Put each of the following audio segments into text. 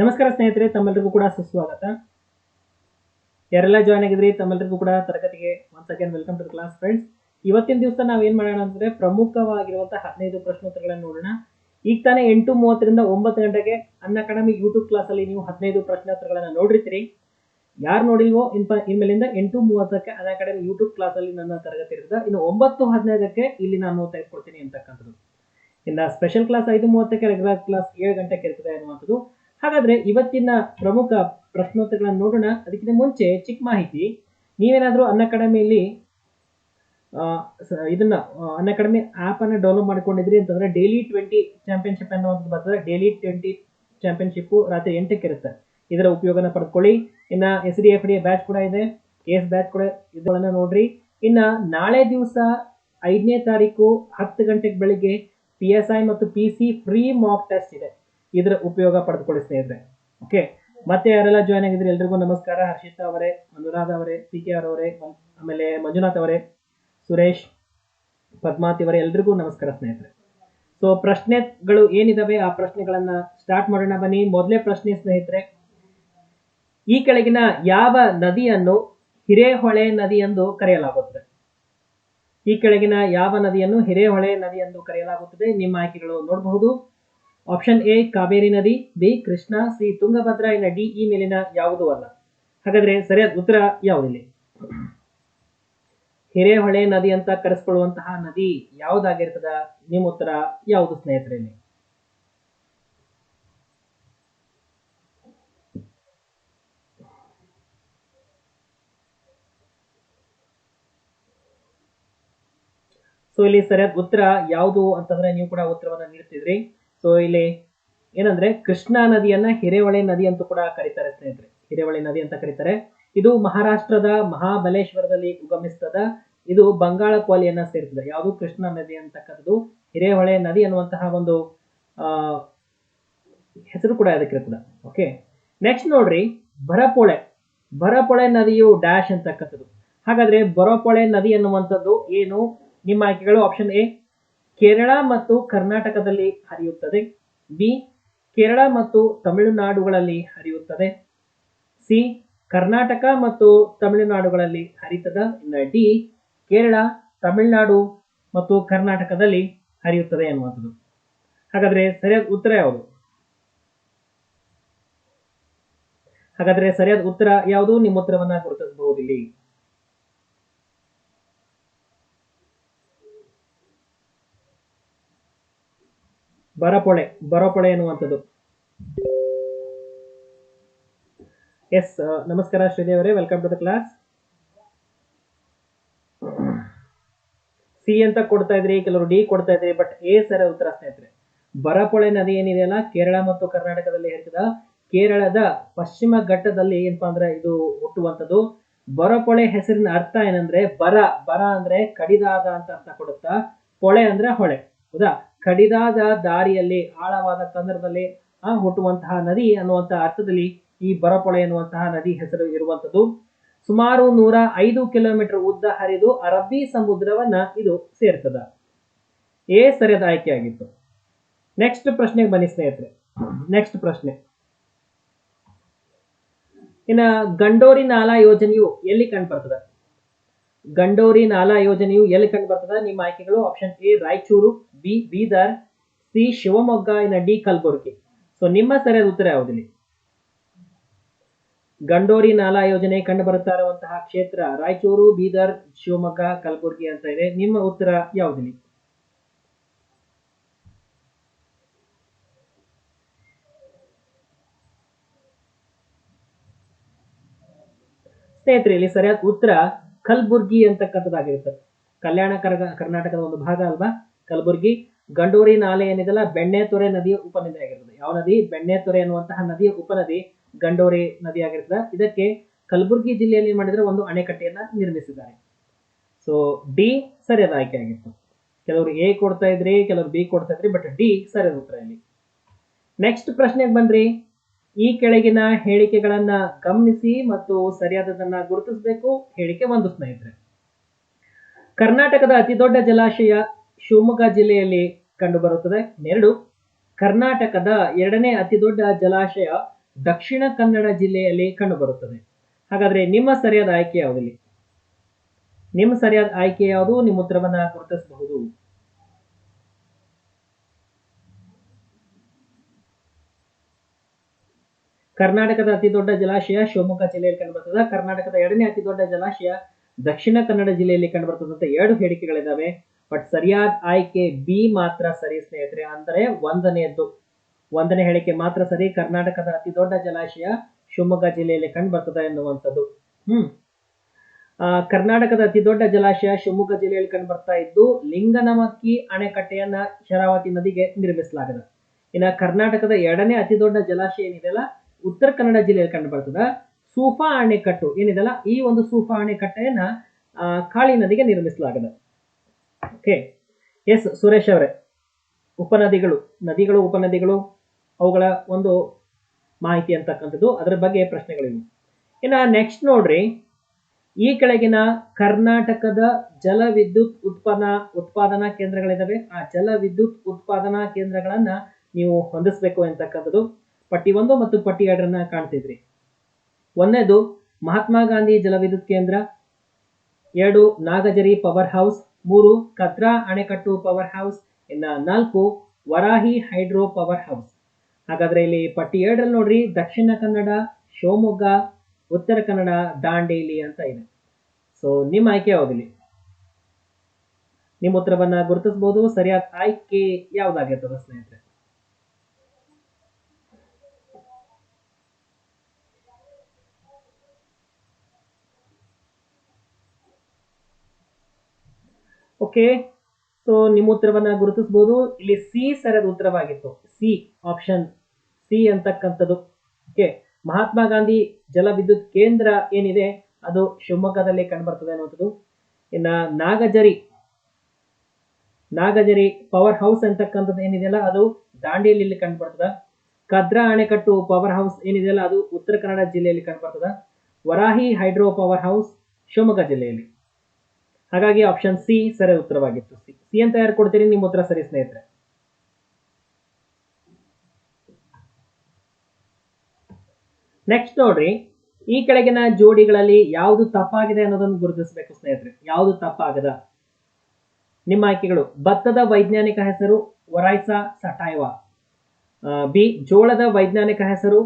ನಮಸ್ಕಾರ ಸ್ನೇಹಿತರೆ ತಮ್ಮೆಲ್ಲರಿಗೂ ಕೂಡ ಸುಸ್ವಾಗತ. ಯಾರೆಲ್ಲ ಜಾಯ್ನ್ ಆಗಿದ್ರಿ ತಮ್ಮೆಲ್ಲರಿಗೂ ಕೂಡ ತರಗತಿಗೆ once again welcome to class friends ಇವತ್ತಿನ ದಿವಸ ನಾವ್ ಏನ್ ಮಾಡೋಣ ಅಂದ್ರೆ ಪ್ರಮುಖವಾಗಿರುವಂತಹ ಹದಿನೈದು ಪ್ರಶ್ನೋತ್ತರಗಳನ್ನು ನೋಡೋಣ. ಈಗ ತಾನೇ ಎಂಟು ಮೂವತ್ತರಿಂದ ಒಂಬತ್ತು ಗಂಟೆಗೆ ಅನ್ ಅಕಾಡೆಮಿ ಯೂಟ್ಯೂಬ್ ಕ್ಲಾಸ್ ಅಲ್ಲಿ ನೀವು ಹದಿನೈದು ಪ್ರಶ್ನೋತ್ತರಗಳನ್ನ ನೋಡಿರ್ತೀರಿ. ಯಾರು ನೋಡಿಲ್ವೋ ಇನ್ಪ ಇನ್ಮೇಲಿಂದ ಎಂಟು ಮೂವತ್ತಕ್ಕೆ ಅನ್ ಅಕಾಡೆಮಿ ಯೂಟ್ಯೂಬ್ ಕ್ಲಾಸ್ ಅಲ್ಲಿ ನನ್ನ ತರಗತಿ ಇರ್ತದೆ ಇನ್ನು ಒಂಬತ್ತು ಹದಿನೈದಕ್ಕೆ ಇಲ್ಲಿ ನಾನು ತೆಗೆದುಕೊಡ್ತೀನಿ ಅಂತಕ್ಕಂಥದ್ದು. ಇನ್ನ ಸ್ಪೆಷಲ್ ಕ್ಲಾಸ್ ಐದು ಮೂವತ್ತಕ್ಕೆ ರೆಗ್ಯುಲರ್ ಕ್ಲಾಸ್ ಏಳು ಗಂಟೆಗೆ ಇರ್ತದೆ ಅನ್ನುವಂಥದ್ದು. ಹಾಗಾದ್ರೆ ಇವತ್ತಿನ ಪ್ರಮುಖ ಪ್ರಶ್ನೋತ್ತರಗಳನ್ನು ನೋಡೋಣ. ಅದಕ್ಕಿಂತ ಮುಂಚೆ ಚಿಕ್ಕ ಮಾಹಿತಿ. ನೀವೇನಾದರೂ ಅನ್ನ ಅಕಾಡೆಮಿಯಲ್ಲಿ ಇದನ್ನ ಅನ್ ಅಕಾಡೆಮಿ ಆಪ್ ಅನ್ನು ಡೌನ್ಲೋಡ್ ಮಾಡ್ಕೊಂಡಿದ್ರಿ ಅಂತಂದ್ರೆ ಡೈಲಿ ಟ್ವೆಂಟಿ ಚಾಂಪಿಯನ್ಶಿಪ್ ಅನ್ನೋದು ಬರ್ತದೆ. ಡೈಲಿ ಟ್ವೆಂಟಿ ಚಾಂಪಿಯನ್ಶಿಪ್ ರಾತ್ರಿ ಎಂಟಕ್ಕೆ ಇರುತ್ತೆ ಇದರ ಉಪಯೋಗನ ಪಡೆದುಕೊಳ್ಳಿ ಇನ್ನ S D F D batch ಕೂಡ ಇದೆ. ಎಸ್ ಬ್ಯಾಚ್ ಕೂಡ ಇದನ್ನ ನೋಡ್ರಿ. ಇನ್ನ ನಾಳೆ ದಿವಸ ಐದನೇ ತಾರೀಕು ಹತ್ತು ಗಂಟೆಗೆ ಬೆಳಿಗ್ಗೆ ಪಿ ಎಸ್ ಐ ಮತ್ತು P C free mock test ಇದೆ. ಇದರ ಉಪಯೋಗ ಪಡೆದುಕೊಳ್ಳಿ ಸ್ನೇಹಿತರೆ. ಓಕೆ ಮತ್ತೆ ಯಾರೆಲ್ಲ ಜಾಯ್ನ್ ಆಗಿದ್ರೆ ಎಲ್ರಿಗೂ ನಮಸ್ಕಾರ. ಹರ್ಷಿತಾ ಅವರೇ, ಅನುರಾಧ ಅವರೇ ಪಿ ಕೆ ಆರ್ ಅವರೇ ಆಮೇಲೆ ಮಂಜುನಾಥ್ ಅವರೇ, ಸುರೇಶ್ ಪದ್ಮಾತಿ ಅವರೇ, ಎಲ್ರಿಗೂ ನಮಸ್ಕಾರ ಸ್ನೇಹಿತರೆ. ಸೊ ಪ್ರಶ್ನೆಗಳು ಏನಿದಾವೆ? ಆ ಪ್ರಶ್ನೆಗಳನ್ನ ಸ್ಟಾರ್ಟ್ ಮಾಡೋಣ ಬನ್ನಿ. ಮೊದಲೇ ಪ್ರಶ್ನೆ ಸ್ನೇಹಿತರೆ. ಈ ಕೆಳಗಿನ ಯಾವ ನದಿಯನ್ನು ಹಿರೇಹೊಳೆ ನದಿ ಎಂದು ಕರೆಯಲಾಗುತ್ತದೆ? ಈ ಕೆಳಗಿನ ಯಾವ ನದಿಯನ್ನು ಹಿರೇಹೊಳೆ ನದಿ ಎಂದು ಕರೆಯಲಾಗುತ್ತದೆ? ನಿಮ್ಮ ಆಯ್ಕೆಗಳು ನೋಡಬಹುದು. ಆಪ್ಷನ್ ಎ ಕಾವೇರಿ ನದಿ ಬಿ ಕೃಷ್ಣ ಸಿ ತುಂಗಭದ್ರಾ ಇನ್ನ ಡಿ ಈ ಮೇಲಿನ ಯಾವುದು ಅಲ್ಲ. ಹಾಗಾದ್ರೆ ಸರಿಯಾದ ಉತ್ತರ ಯಾವುದಿಲ್ಲ? ಹಿರೇಹೊಳೆ ನದಿ ಅಂತ ಕರೆಸ್ಕೊಳ್ಳುವಂತಹ ನದಿ ಯಾವುದಾಗಿರ್ತದ? ನಿಮ್ಮ ಉತ್ತರ ಯಾವುದು ಸ್ನೇಹಿತರೆ ಇಲ್ಲಿ ಸೊ ಇಲ್ಲಿ ಸರಿಯಾದ ಉತ್ತರ ಯಾವುದು ಅಂತಂದ್ರೆ ನೀವು ಕೂಡ ಉತ್ತರವನ್ನ ನೀಡ್ತಿದ್ರಿ. ಸೊ ಇಲ್ಲಿ ಏನಂದ್ರೆ ಕೃಷ್ಣಾ ನದಿಯನ್ನ ಹಿರೇವಳೆ ನದಿ ಅಂತ ಕೂಡ ಕರೀತಾರೆ ಸ್ನೇಹಿತರೆ. ಹಿರೇವಳೆ ನದಿ ಅಂತ ಕರೀತಾರೆ. ಇದು ಮಹಾರಾಷ್ಟ್ರದ ಮಹಾಬಲೇಶ್ವರದಲ್ಲಿ ಉಗಮಿಸ್ತದ, ಇದು ಬಂಗಾಳ ಕೊಲ್ಲಿಯನ್ನ ಸೇರಿಸಿದೆ ಯಾವುದು ಕೃಷ್ಣಾ ನದಿ ಅಂತಕ್ಕಂಥದ್ದು ಹಿರೇಹೊಳೆ ನದಿ ಅನ್ನುವಂತಹ ಒಂದು ಹೆಸರು ಕೂಡ ಅದಕ್ಕೆ ಓಕೆ ನೆಕ್ಸ್ಟ್ ನೋಡ್ರಿ ಬರಪೊಳೆ ಬರಪೊಳೆ ನದಿಯು ಡ್ಯಾಶ್ ಅಂತಕ್ಕಂಥದ್ದು. ಹಾಗಾದ್ರೆ ಬರಪೊಳೆ ನದಿ ಅನ್ನುವಂಥದ್ದು ಏನು? ನಿಮ್ಮ ಆಯ್ಕೆಗಳು ಆಪ್ಷನ್ ಎ ಕೇರಳ ಮತ್ತು ಕರ್ನಾಟಕದಲ್ಲಿ ಹರಿಯುತ್ತದೆ. ಬಿ, ಕೇರಳ ಮತ್ತು ತಮಿಳುನಾಡುಗಳಲ್ಲಿ ಹರಿಯುತ್ತದೆ. ಸಿ, ಕರ್ನಾಟಕ ಮತ್ತು ತಮಿಳುನಾಡುಗಳಲ್ಲಿ ಹರಿತದ. ಇನ್ನು ಡಿ, ಕೇರಳ, ತಮಿಳುನಾಡು ಮತ್ತು ಕರ್ನಾಟಕದಲ್ಲಿ ಹರಿಯುತ್ತದೆ ಎನ್ನುವಂಥದ್ದು ಹಾಗಾದ್ರೆ ಸರಿಯಾದ ಉತ್ತರ ಯಾವುದು? ಹಾಗಾದ್ರೆ ಸರಿಯಾದ ಉತ್ತರ ಯಾವುದು? ನಿಮ್ಮ ಉತ್ತರವನ್ನ ಗುರುತಿಸಬಹುದು ಇಲ್ಲಿ ಬರಪೊಳೆ ಬರಪೊಳೆ ಎನ್ನುವಂಥದ್ದು. ಎಸ್ ನಮಸ್ಕಾರ ಶ್ರೀದೇವರೇ welcome to the class C ಅಂತ ಕೊಡ್ತಾ ಇದ್ರಿ, ಕೆಲವರು ಡಿ ಕೊಡ್ತಾ ಇದ್ರಿ ಬಟ್ ಎ ಸರ ಉತ್ತರ ಸ್ನೇಹಿತರೆ. ಬರಪೊಳೆ ನದಿ ಏನಿದೆಯಲ್ಲ ಕೇರಳ ಮತ್ತು ಕರ್ನಾಟಕದಲ್ಲಿ ಹೇಳ್ತದ. ಕೇರಳದ ಪಶ್ಚಿಮ ಘಟ್ಟದಲ್ಲಿ ಏನಪ್ಪಾ ಅಂದ್ರೆ ಇದು ಹುಟ್ಟುವಂಥದ್ದು. ಬರಪೊಳೆ ಹೆಸರಿನ ಅರ್ಥ ಏನಂದ್ರೆ ಬರ ಬರ ಅಂದ್ರೆ ಕಡಿದಾದ ಅಂತ ಅರ್ಥ ಕೊಡುತ್ತಾ, ಪೊಳೆ ಅಂದ್ರೆ ಹೊಳೆ, ಹೌದಾ? ಕಡಿದಾದ ದಾರಿಯಲ್ಲಿ, ಆಳವಾದ ಕಂದರದಲ್ಲಿ ಹುಟ್ಟುವಂತಹ ನದಿ ಅನ್ನುವಂತಹ ಅರ್ಥದಲ್ಲಿ ಈ ಬರಪೊಳೆ ಎನ್ನುವಂತಹ ನದಿ ಹೆಸರು ಇರುವಂತದ್ದು ಸುಮಾರು ನೂರ ಐದು ಕಿಲೋಮೀಟರ್ ಉದ್ದ ಹರಿದು ಅರಬ್ಬಿ ಸಮುದ್ರವನ್ನ ಇದು ಸೇರ್ತದ. ಎ ಸರಿಯಾದ ಆಯ್ಕೆಯಾಗಿತ್ತು ನೆಕ್ಸ್ಟ್ ಪ್ರಶ್ನೆಗೆ ಬನ್ನಿ ಸ್ನೇಹಿತರೆ. ನೆಕ್ಸ್ಟ್ ಪ್ರಶ್ನೆ. ಇನ್ನ ಗಂಡೋರಿ ನಾಲಾ ಯೋಜನೆಯು ಎಲ್ಲಿ ಕಂಡು ಬರ್ತದೆ? ಗಂಡೋರಿ ನಾಲಾ ಯೋಜನೆಯು ಎಲ್ಲಿ ಕಂಡು ಬರ್ತದೆ? ನಿಮ್ಮ ಆಯ್ಕೆಗಳು option A Raichur B Bidar C Shivamogga, ಇನ್ನ ಡಿ ಕಲಬುರಗಿ. ಸೊ ನಿಮ್ಮ ಸರಿಯಾದ ಉತ್ತರ ಯಾವುದಿಲ್ಲ? ಗಂಡೋರಿ ನಾಲಾ ಯೋಜನೆ ಕಂಡು ಬರುತ್ತಾ ಇರುವಂತಹ ಕ್ಷೇತ್ರ ರಾಯಚೂರು, ಬೀದರ್, ಶಿವಮೊಗ್ಗ, ಕಲಬುರಗಿ ಅಂತ ಇದೆ. ನಿಮ್ಮ ಉತ್ತರ ಯಾವುದಿಲ್ಲ? ಸ್ನೇಹಿತರೆ, ಇಲ್ಲಿ ಸರಿಯಾದ ಉತ್ತರ ಕಲಬುರ್ಗಿ ಅಂತಕ್ಕಂಥದ್ದಾಗಿರುತ್ತೆ. ಕಲ್ಯಾಣ ಕರ್ಗ, ಕರ್ನಾಟಕದ ಒಂದು ಭಾಗ ಅಲ್ವಾ? ಕಲಬುರ್ಗಿ, ಗಂಡೋರಿ ನಾಲೆ ಏನಿದೆಲ್ಲ? ಬೆಣ್ಣೆತೊರೆ ನದಿಯ ಉಪನದಿ ಆಗಿರ್ತದೆ. ಯಾವ ನದಿ? ಬೆಣ್ಣೆತೊರೆ ಅನ್ನುವಂತಹ ನದಿಯ ಉಪನದಿ, ಗಂಡೋರಿ ನದಿ ಆಗಿರ್ತದೆ. ಇದಕ್ಕೆ ಕಲಬುರ್ಗಿ ಜಿಲ್ಲೆಯಲ್ಲಿ ಏನ್ ಮಾಡಿದ್ರೆ ಒಂದು ಅಣೆಕಟ್ಟೆಯನ್ನ ನಿರ್ಮಿಸಿದ್ದಾರೆ. ಸೊ ಡಿ ಸರಿಯಾದ ಆಯ್ಕೆ ಆಗಿತ್ತು. ಕೆಲವರು ಎ ಕೊಡ್ತಾ ಇದ್ರಿ, ಕೆಲವರು ಬಿ ಕೊಡ್ತಾ ಇದ್ರಿ ಬಟ್ ಡಿ ಸರಿಯಾದ ಉತ್ತರ ಇಲ್ಲಿ. ನೆಕ್ಸ್ಟ್ ಪ್ರಶ್ನೆಗೆ ಬಂದ್ರಿ. ಈ ಕೆಳಗಿನ ಹೇಳಿಕೆಗಳನ್ನ ಗಮನಿಸಿ ಮತ್ತು ಸರಿಯಾದದನ್ನ ಗುರುತಿಸಬೇಕು. ಹೇಳಿಕೆ ಒಂದು ಸ್ನೇಹಿತರೆ. ಕರ್ನಾಟಕದ ಅತಿ ದೊಡ್ಡ ಜಲಾಶಯ ಶಿವಮೊಗ್ಗ ಜಿಲ್ಲೆಯಲ್ಲಿ ಕಂಡುಬರುತ್ತದೆ. ಎರಡು ಕರ್ನಾಟಕದ ಎರಡನೇ ಅತಿ ದೊಡ್ಡ ಜಲಾಶಯ ದಕ್ಷಿಣ ಕನ್ನಡ ಜಿಲ್ಲೆಯಲ್ಲಿ ಕಂಡುಬರುತ್ತದೆ. ಹಾಗಾದ್ರೆ ನಿಮ್ಮ ಸರಿಯಾದ ಆಯ್ಕೆ ಯಾವುದಿಲ್ಲ? ನಿಮ್ಮ ಸರಿಯಾದ ಆಯ್ಕೆ ಯಾವುದು? ನಿಮ್ಮ ಉತ್ತರವನ್ನ ಗುರುತಿಸಬಹುದು. ಕರ್ನಾಟಕದ ಅತಿ ದೊಡ್ಡ ಜಲಾಶಯ ಶಿವಮೊಗ್ಗ ಜಿಲ್ಲೆಯಲ್ಲಿ ಕಂಡುಬರ್ತದೆ ಕರ್ನಾಟಕದ ಎರಡನೇ ಅತಿ ದೊಡ್ಡ ಜಲಾಶಯ ದಕ್ಷಿಣ ಕನ್ನಡ ಜಿಲ್ಲೆಯಲ್ಲಿ ಕಂಡುಬರ್ತದೆ ಅಂತ ಎರಡು ಹೇಳಿಕೆಗಳಿದಾವೆ. ಬಟ್ ಸರಿಯಾದ ಆಯ್ಕೆ ಬಿ ಮಾತ್ರ ಸರಿ ಸ್ನೇಹಿತರೆ. ಅಂದರೆ ಒಂದನೆಯದ್ದು. ಒಂದನೇ ಹೇಳಿಕೆ ಮಾತ್ರ ಸರಿ. ಕರ್ನಾಟಕದ ಅತಿ ದೊಡ್ಡ ಜಲಾಶಯ ಶಿವಮೊಗ್ಗ ಜಿಲ್ಲೆಯಲ್ಲಿ ಕಂಡುಬರ್ತದೆ ಎನ್ನುವಂಥದ್ದು. ಹ್ಮ್. ಕರ್ನಾಟಕದ ಅತಿ ದೊಡ್ಡ ಜಲಾಶಯ ಶಿವಮೊಗ್ಗ ಜಿಲ್ಲೆಯಲ್ಲಿ ಕಂಡುಬರ್ತಾ ಇದ್ದು ಲಿಂಗನಮಕ್ಕಿ ಅಣೆಕಟ್ಟೆಯನ್ನ ಶರಾವತಿ ನದಿಗೆ ನಿರ್ಮಿಸಲಾಗಿದೆ. ಇನ್ನ ಕರ್ನಾಟಕದ ಎರಡನೇ ಅತಿ ದೊಡ್ಡ ಜಲಾಶಯ ಏನಿದೆಯಲ್ಲ ಉತ್ತರ ಕನ್ನಡ ಜಿಲ್ಲೆಯಲ್ಲಿ ಕಂಡು ಬರ್ತದ ಸೂಫಾ ಅಣೆಕಟ್ಟು ಏನಿದೆಲ್ಲ ಈ ಒಂದು ಸೂಫಾ ಅಣೆಕಟ್ಟೆಯನ್ನ ಕಾಳಿ ನದಿಗೆ ನಿರ್ಮಿಸಲಾಗಿದೆ. ಓಕೆ ಎಸ್ ಸುರೇಶ್ ಅವರೇ. ಉಪನದಿಗಳು, ನದಿಗಳು, ಉಪನದಿಗಳು, ಅವುಗಳ ಒಂದು ಮಾಹಿತಿ ಅಂತಕ್ಕಂಥದ್ದು. ಅದರ ಬಗ್ಗೆ ಪ್ರಶ್ನೆಗಳಿವೆ. ಇನ್ನ ನೆಕ್ಸ್ಟ್ ನೋಡ್ರಿ. ಈ ಕೆಳಗಿನ ಕರ್ನಾಟಕದ ಜಲ ವಿದ್ಯುತ್ ಉತ್ಪಾದನಾ ಉತ್ಪಾದನಾ ಕೇಂದ್ರಗಳಿದಾವೆ. ಆ ಜಲ ವಿದ್ಯುತ್ ಉತ್ಪಾದನಾ ಕೇಂದ್ರಗಳನ್ನ ನೀವು ಹೊಂದಿಸಬೇಕು ಅಂತಕ್ಕಂಥದ್ದು. ಪಟ್ಟಿ ಒಂದು ಮತ್ತು ಪಟ್ಟಿ ಎರಡರನ್ನ ಕಾಣ್ತಿದ್ರಿ. ಒಂದನೇದು ಮಹಾತ್ಮ ಗಾಂಧಿ ಜಲವಿದ್ಯುತ್ ಕೇಂದ್ರ, ಎರಡು ನಾಗಜರಿ ಪವರ್ ಹೌಸ್, ಮೂರು ಕತ್ರಾ ಅಣೆಕಟ್ಟು ಪವರ್ ಹೌಸ್, ಇನ್ನ ನಾಲ್ಕು ವರಾಹಿ ಹೈಡ್ರೋ ಪವರ್ ಹೌಸ್. ಹಾಗಾದ್ರೆ ಇಲ್ಲಿ ಪಟ್ಟಿ ಎರಡರಲ್ಲಿ ನೋಡ್ರಿ, ದಕ್ಷಿಣ ಕನ್ನಡ, ಶಿವಮೊಗ್ಗ, ಉತ್ತರ ಕನ್ನಡ, ದಾಂಡೇಲಿ ಅಂತ ಇದೆ. ಸೊ ನಿಮ್ಮ ಆಯ್ಕೆ ಯಾವಾಗಲಿ ನಿಮ್ಮ ಉತ್ತರವನ್ನ ಗುರುತಿಸಬಹುದು ಸರಿಯಾದ ಆಯ್ಕೆ ಯಾವ್ದಾಗಿರ್ತದೆ ಸ್ನೇಹಿತರೆ? ಓಕೆ ಸೊ ನಿಮ್ಮ ಉತ್ತರವನ್ನ ಗುರುತಿಸಬಹುದು ಇಲ್ಲಿ ಸಿ ಸರಿಯಾದ ಉತ್ತರವಾಗಿತ್ತು. ಸಿ ಆಪ್ಷನ್ ಸಿ ಅಂತಕ್ಕಂಥದ್ದು. ಓಕೆ ಮಹಾತ್ಮ ಗಾಂಧಿ ಜಲ ವಿದ್ಯುತ್ ಕೇಂದ್ರ ಏನಿದೆ? ಅದು ಶಿವಮೊಗ್ಗದಲ್ಲಿ ಕಂಡುಬರ್ತದೆ ಅನ್ನುವಂಥದ್ದು. ಇನ್ನ ನಾಗಜರಿ ನಾಗಜರಿ ಪವರ್ ಹೌಸ್ ಅಂತಕ್ಕಂಥದ್ದು ಏನಿದೆಯಲ್ಲ, ಅದು ದಾಂಡೇಲಿಯಲ್ಲಿ ಕಂಡುಬರ್ತದ. ಕದ್ರಾ ಅಣೆಕಟ್ಟು ಪವರ್ ಹೌಸ್ ಏನಿದೆಯಲ್ಲ, ಅದು ಉತ್ತರ ಕನ್ನಡ ಜಿಲ್ಲೆಯಲ್ಲಿ ಕಂಡುಬರ್ತದ. Varahi hydro power house Shivamogga ಜಿಲ್ಲೆಯಲ್ಲಿ. ಹಾಗಾಗಿ ಆಪ್ಷನ್ ಸಿ ಸರಿಯಾದ ಉತ್ತರವಾಗಿತ್ತು. ಸಿ ಸಿ ಅಂತ ಯಾರು ಕೊಡ್ತೀರಿ? ನಿಮ್ಮ ಉತ್ತರ ಸರಿ ಸ್ನೇಹಿತರೆ. ನೆಕ್ಸ್ಟ್ ನೋಡ್ರಿ. ಈ ಕೆಳಗಿನ ಜೋಡಿಗಳಲ್ಲಿ ಯಾವುದು ತಪ್ಪಾಗಿದೆ ಅನ್ನೋದನ್ನು ಗುರುತಿಸಬೇಕು ಸ್ನೇಹಿತರೆ. ಯಾವುದು ತಪ್ಪಾಗದ? ನಿಮ್ಮ ಆಯ್ಕೆಗಳು. ಭತ್ತದ ವೈಜ್ಞಾನಿಕ ಹೆಸರು ಒರೈಸಾ ಸಟಾಯ್ವ. ಬಿ ಜೋಳದ ವೈಜ್ಞಾನಿಕ ಹೆಸರು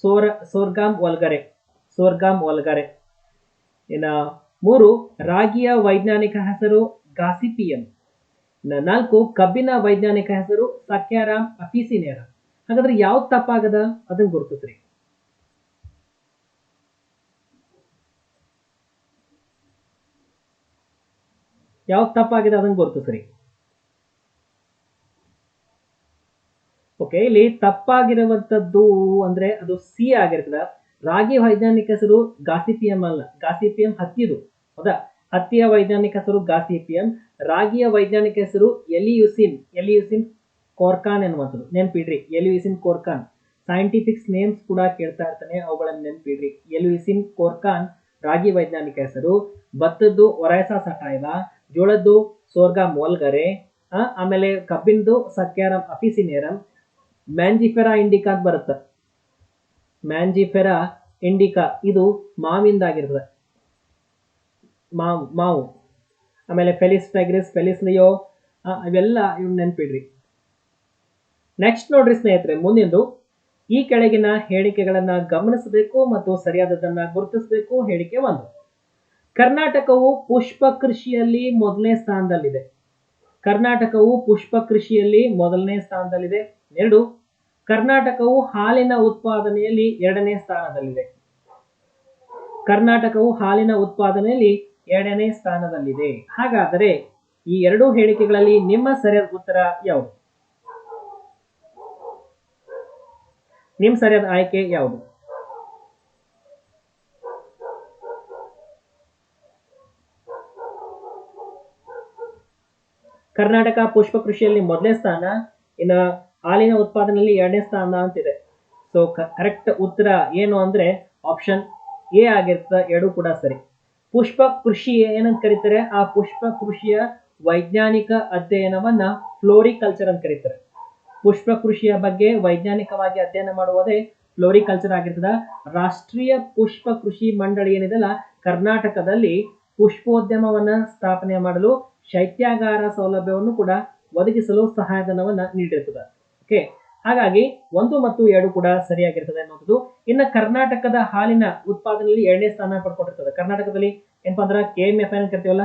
ಸೋರ, ಸೋರ್ಗಾಮ್ ವಲ್ಗರೆ ಸೋರ್ಗಾಮ್ ವಲ್ಗರೆ ಇನ್ನ ಮೂರು, ರಾಗಿಯ ವೈಜ್ಞಾನಿಕ ಹೆಸರು ಗಾಸಿಪಿಯಂ. ನಾಲ್ಕು, ಕಬ್ಬಿನ ವೈಜ್ಞಾನಿಕ ಹೆಸರು ಸಕ್ಯಾರಾಮ್ ಅಫಿಸಿನೇರ. ಹಾಗಾದ್ರೆ ಯಾವ್ದು ತಪ್ಪಾಗದ? ಅದನ್ನ ಗುರುತಿಸ್ರಿ. ಯಾವ್ದು ತಪ್ಪಾಗಿದೆ ಅದನ್ನ ಗುರುತಿಸ್ರಿ. ಓಕೆ, ಇಲ್ಲಿ ತಪ್ಪಾಗಿರುವಂತದ್ದು ಅಂದ್ರೆ ಅದು ಸಿ ಆಗಿರ್ತದ. ರಾಗಿ ವೈಜ್ಞಾನಿಕ ಹೆಸರು ಗಾಸಿಪಿಯಂ ಅಲ್ಲ. ಗಾಸಿಪಿಯಂ ಹತ್ತಿದು. ಹೌದಾ? ಹತ್ತಿಯ ವೈಜ್ಞಾನಿಕ ಹೆಸರು ಗಾಸಿಪಿಯನ್, ರಾಗಿಯ ವೈಜ್ಞಾನಿಕ ಹೆಸರು ಎಲಿಯುಸಿನ್. ಎಲಿಯುಸಿನ್ ಕೋರ್ಕಾನ್ ಎನ್ನುವಂಥದ್ದು ನೆನ್ಪಿಡ್ರಿ, ಎಲಿಯುಸಿನ್ ಕೋರ್ಕಾನ್. ಸೈಂಟಿಫಿಕ್ಸ್ ನೇಮ್ಸ್ ಕೂಡ ಕೇಳ್ತಾ ಇರ್ತಾನೆ, ಅವುಗಳನ್ನು ನೆನ್ಪಿಡ್ರಿ. ಎಲಿಯುಸಿನ್ ಕೋರ್ಕಾನ್, ರಾಗಿ ವೈಜ್ಞಾನಿಕ ಹೆಸರು. ಭತ್ತದ್ದು ಒರೈಸಾ ಸಟಾಯ್ವ ಜೋಳದ್ದು ಸೋರ್ಗಾ ಮೋಲ್ಗರೆ ಆಮೇಲೆ ಕಬ್ಬಿನದು ಸಕ್ಯಾರಂ ಅಫಿಸಿನೇರಂ ಮ್ಯಾಂಜಿಫೆರಾ ಇಂಡಿಕಾ ಅಂತ ಬರುತ್ತೆ. ಮ್ಯಾಂಜಿಫೆರಾ ಇಂಡಿಕಾ, ಇದು ಮಾವಿಂದಾಗಿರ್ತದೆ. ಮಾವು ಮಾವು. ಆಮೇಲೆ ಫೆಲಿಸ್ ಟೈಗ್ರಿಸ್ ಫೆಲಿಸ್ ಲಿಯೋ ಇವೆಲ್ಲ ಇವ್ ನೆನ್ಪಿಡ್ರಿ. ನೆಕ್ಸ್ಟ್ ನೋಡ್ರಿ ಸ್ನೇಹಿತರೆ ಮುಂದಿಂದು ಈ ಕೆಳಗಿನ ಹೇಳಿಕೆಗಳನ್ನ ಗಮನಿಸಬೇಕು ಮತ್ತು ಸರಿಯಾದದನ್ನ ಗುರುತಿಸಬೇಕು ಹೇಳಿಕೆ ಒಂದು. ಕರ್ನಾಟಕವು ಪುಷ್ಪ ಕೃಷಿಯಲ್ಲಿ ಮೊದಲನೇ ಸ್ಥಾನದಲ್ಲಿದೆ. ಕರ್ನಾಟಕವು ಪುಷ್ಪ ಕೃಷಿಯಲ್ಲಿ ಮೊದಲನೇ ಸ್ಥಾನದಲ್ಲಿದೆ. ಎರಡು, ಕರ್ನಾಟಕವು ಹಾಲಿನ ಉತ್ಪಾದನೆಯಲ್ಲಿ ಎರಡನೇ ಸ್ಥಾನದಲ್ಲಿದೆ. ಕರ್ನಾಟಕವು ಹಾಲಿನ ಉತ್ಪಾದನೆಯಲ್ಲಿ ಎರಡನೇ ಸ್ಥಾನದಲ್ಲಿದೆ. ಹಾಗಾದರೆ ಈ ಎರಡೂ ಹೇಳಿಕೆಗಳಲ್ಲಿ ನಿಮ್ಮ ಸರಿಯಾದ ಉತ್ತರ ಯಾವುದು? ನಿಮ್ಮ ಸರಿಯಾದ ಆಯ್ಕೆ ಯಾವುದು? ಕರ್ನಾಟಕ ಪುಷ್ಪ ಕೃಷಿಯಲ್ಲಿ ಮೊದಲನೇ ಸ್ಥಾನ, ಇನ್ನು ಹಾಲಿನ ಉತ್ಪಾದನೆಯಲ್ಲಿ ಎರಡನೇ ಸ್ಥಾನ ಅಂತಿದೆ. ಸೊ ಕರೆಕ್ಟ್ ಉತ್ತರ ಏನು ಅಂದ್ರೆ ಆಪ್ಷನ್ ಎ ಆಗಿರ್ತದೆ, ಎರಡೂ ಕೂಡ ಸರಿ. ಪುಷ್ಪ ಕೃಷಿ ಏನಂತ ಕರೀತಾರೆ? ಆ ಪುಷ್ಪ ಕೃಷಿಯ ವೈಜ್ಞಾನಿಕ ಅಧ್ಯಯನವನ್ನ ಫ್ಲೋರಿಕಲ್ಚರ್ ಅಂತ ಕರೀತಾರೆ. ಪುಷ್ಪ ಕೃಷಿಯ ಬಗ್ಗೆ ವೈಜ್ಞಾನಿಕವಾಗಿ ಅಧ್ಯಯನ ಮಾಡುವುದೇ ಫ್ಲೋರಿಕಲ್ಚರ್ ಆಗಿರ್ತದ. ರಾಷ್ಟ್ರೀಯ ಪುಷ್ಪ ಕೃಷಿ ಮಂಡಳಿ ಏನಿದೆಲ್ಲ ಕರ್ನಾಟಕದಲ್ಲಿ ಪುಷ್ಪೋದ್ಯಮವನ್ನ ಸ್ಥಾಪನೆ ಮಾಡಲು ಶೈತ್ಯಾಗಾರ ಸೌಲಭ್ಯವನ್ನು ಕೂಡ ಒದಗಿಸಲು ಸಹಾಯಧನವನ್ನ ನೀಡಿರ್ತದೆ. ಓಕೆ ಹಾಗಾಗಿ ಒಂದು ಮತ್ತು ಎರಡು ಕೂಡ ಸರಿಯಾಗಿರ್ತದೆ ಅನ್ನೋದು ಇನ್ನ ಕರ್ನಾಟಕದ ಹಾಲಿನ ಉತ್ಪಾದನೆಯಲ್ಲಿ ಎರಡನೇ ಸ್ಥಾನ ಪಡ್ಕೊಂಡಿರ್ತದೆ. ಕರ್ನಾಟಕದಲ್ಲಿ ಏನಪ್ಪಾ ಅಂದ್ರೆ ಕೆ ಎಂ ಎಫ್ ಎನ್ ಕರಿತೀವಲ್ಲ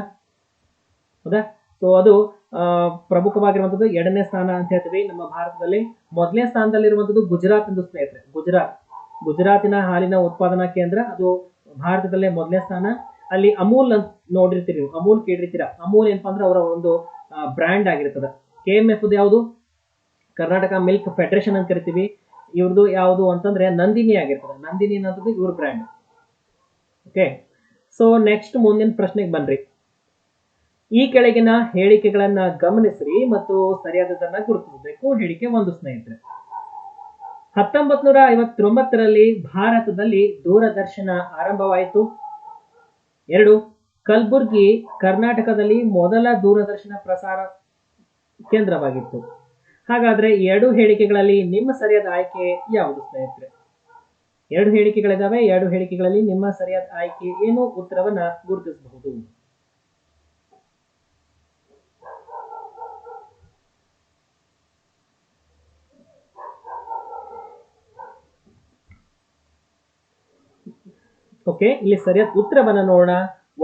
ಹೌದಾ? ಸೊ ಅದು ಆ, ಪ್ರಮುಖವಾಗಿರುವಂತದ್ದು ಎರಡನೇ ಸ್ಥಾನ ಅಂತ ಹೇಳ್ತೀವಿ ನಮ್ಮ ಭಾರತದಲ್ಲಿ. ಮೊದಲನೇ ಸ್ಥಾನದಲ್ಲಿರುವಂತದ್ದು ಗುಜರಾತ್ ಎಂದು ಸ್ನೇಹಿತರೆ. ಗುಜರಾತ್. ಗುಜರಾತಿನ ಹಾಲಿನ ಉತ್ಪಾದನಾ ಕೇಂದ್ರ ಅದು ಭಾರತದಲ್ಲೇ ಮೊದಲನೇ ಸ್ಥಾನ. ಅಲ್ಲಿ ಅಮೂಲ್ ಅಂತ ನೋಡಿರ್ತೀರಿ ಅಮೂಲ್ ಕೇಳಿರ್ತೀರ? ಅಮೂಲ್ ಏನಪ್ಪಾ ಅಂದ್ರೆ ಅವರ ಒಂದು ಬ್ರ್ಯಾಂಡ್ ಆಗಿರ್ತದೆ. ಕೆ ಎಂ ಎಫ್ ಯಾವುದು? ಕರ್ನಾಟಕ ಮಿಲ್ಕ್ ಫೆಡರೇಷನ್ ಅಂತ ಕರಿತೀವಿ. ಇವ್ರದ್ದು ಯಾವುದು ಅಂತಂದ್ರೆ ನಂದಿನಿ ಆಗಿರ್ತದೆ. ನಂದಿನಿ ಅನ್ನೋದು ಇವ್ರ ಬ್ರ್ಯಾಂಡ್ ಓಕೆ ಸೊ ನೆಕ್ಸ್ಟ್ ಮುಂದಿನ ಪ್ರಶ್ನೆಗೆ ಬನ್ರಿ. ಈ ಕೆಳಗಿನ ಹೇಳಿಕೆಗಳನ್ನ ಗಮನಿಸ್ರಿ ಮತ್ತು ಸರಿಯಾದದನ್ನ ಗುರುತಿಸಬೇಕು. ಹೇಳಿಕೆ ಒಂದು ಸ್ನೇಹಿತರೆ. ಹತ್ತೊಂಬತ್ ನೂರ ಐವತ್ತೊಂಬತ್ತರಲ್ಲಿ ಭಾರತದಲ್ಲಿ ದೂರದರ್ಶನ ಆರಂಭವಾಯಿತು. ಎರಡು, ಕಲ್ಬುರ್ಗಿ ಕರ್ನಾಟಕದಲ್ಲಿ ಮೊದಲ ದೂರದರ್ಶನ ಪ್ರಸಾರ ಕೇಂದ್ರವಾಗಿತ್ತು. ಹಾಗಾದ್ರೆ ಎರಡು ಹೇಳಿಕೆಗಳಲ್ಲಿ ನಿಮ್ಮ ಸರಿಯಾದ ಆಯ್ಕೆ ಯಾವುದು ಸ್ನೇಹಿತರೆ? ಎರಡು ಹೇಳಿಕೆಗಳಿದಾವೆ, ಎರಡು ಹೇಳಿಕೆಗಳಲ್ಲಿ ನಿಮ್ಮ ಸರಿಯಾದ ಆಯ್ಕೆ ಏನು ಉತ್ತರವನ್ನ ಗುರುತಿಸಬಹುದು? ಓಕೆ ಇಲ್ಲಿ ಸರಿಯಾದ ಉತ್ತರವನ್ನ ನೋಡೋಣ.